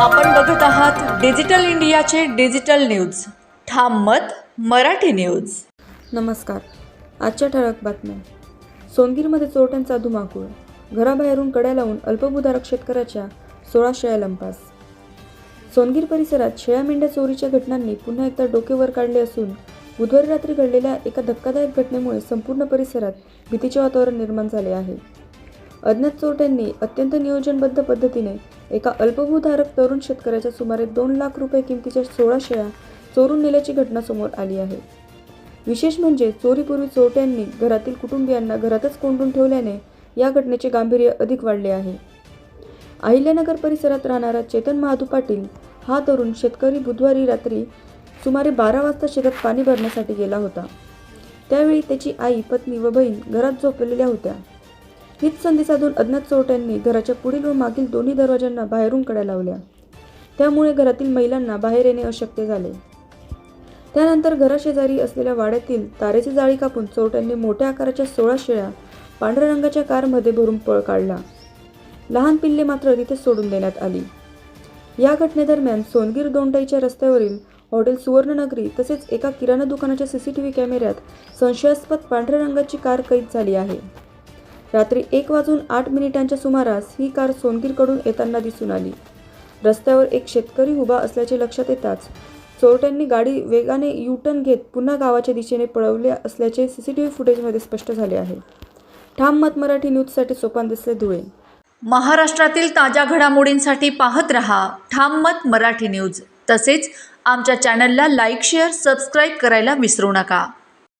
आपण बघत आहात डिजिटल इंडियाचे डिजिटल न्यूज. ठाम मत मराठी न्यूज. नमस्कार. आजच्या ठळक बातम्या. सोनगीरमध्ये चोरट्यांचा धुमाकूळ. घराबाहेरून कड्या लावून अल्पभूधारक शेतकऱ्याच्या सोळा शेळ्या लंपास. सोनगीर परिसरात शेळ्या मेंढ्या चोरीच्या घटनांनी पुन्हा एकदा डोके वर काढले असून बुधवारी रात्री घडलेल्या एका धक्कादायक घटनेमुळे संपूर्ण परिसरात भीतीचे वातावरण निर्माण झाले आहे. अज्ञात चोरट्यांनी अत्यंत नियोजनबद्ध पद्धतीने एका अल्पभूधारक तरुण शेतकऱ्याच्या सुमारे दोन लाख रुपये किमतीच्या सोळा शेळ्या चोरून नेल्याची घटना समोर आली आहे. विशेष म्हणजे चोरीपूर्वी चोरट्यांनी घरातील कुटुंबियांना घरातच कोंडून ठेवल्याने या घटनेचे गांभीर्य अधिक वाढले आहे. अहिल्यानगर परिसरात राहणारा चेतन महादू पाटील हा तरुण शेतकरी बुधवारी रात्री सुमारे बारा वाजता शेतात पाणी भरण्यासाठी गेला होता. त्यावेळी त्याची आई पत्नी व बहीण घरात झोपलेल्या होत्या. हीच संधी साधून अज्ञात चोरट्यांनी घराच्या पुढील व मागील दोन्ही दरवाजांना बाहेरून कड्या लावल्या. त्यामुळे घरातील महिलांना बाहेर येणे अशक्य झाले. त्यानंतर घराशेजारी असलेल्या वाड्यातील तारेची जाळी कापून चोरट्यांनी मोठ्या आकाराच्या सोळा शेळ्या पांढऱ्या रंगाच्या कारमध्ये भरून पळ काढला. लहान पिल्ले मात्र तिथे सोडून देण्यात आली. या घटनेदरम्यान सोनगीर दोंडाईच्या रस्त्यावरील हॉटेल सुवर्णनगरी तसेच एका किराणा दुकानाच्या सीसीटीव्ही कॅमेऱ्यात संशयास्पद पांढऱ्या रंगाची कार कैद झाली आहे. रात्री एक वाजून आठ मिनिटांच्या सुमारास ही कार सोनगीरकडून येताना दिसून आली. रस्त्यावर एक शेतकरी उभा असल्याचे लक्षात येताच चोरट्यांनी गाडी वेगाने यूटर्न घेत पुन्हा गावाच्या दिशेने पळवले असल्याचे सी सी टी व्ही फुटेजमध्ये स्पष्ट झाले आहे. ठाम मत मराठी न्यूजसाठी सोपान दिसले धुळे. महाराष्ट्रातील ताज्या घडामोडींसाठी पाहत रहा ठाम मत मराठी न्यूज. तसेच आमच्या चॅनलला लाईक शेअर सबस्क्राईब करायला विसरू नका.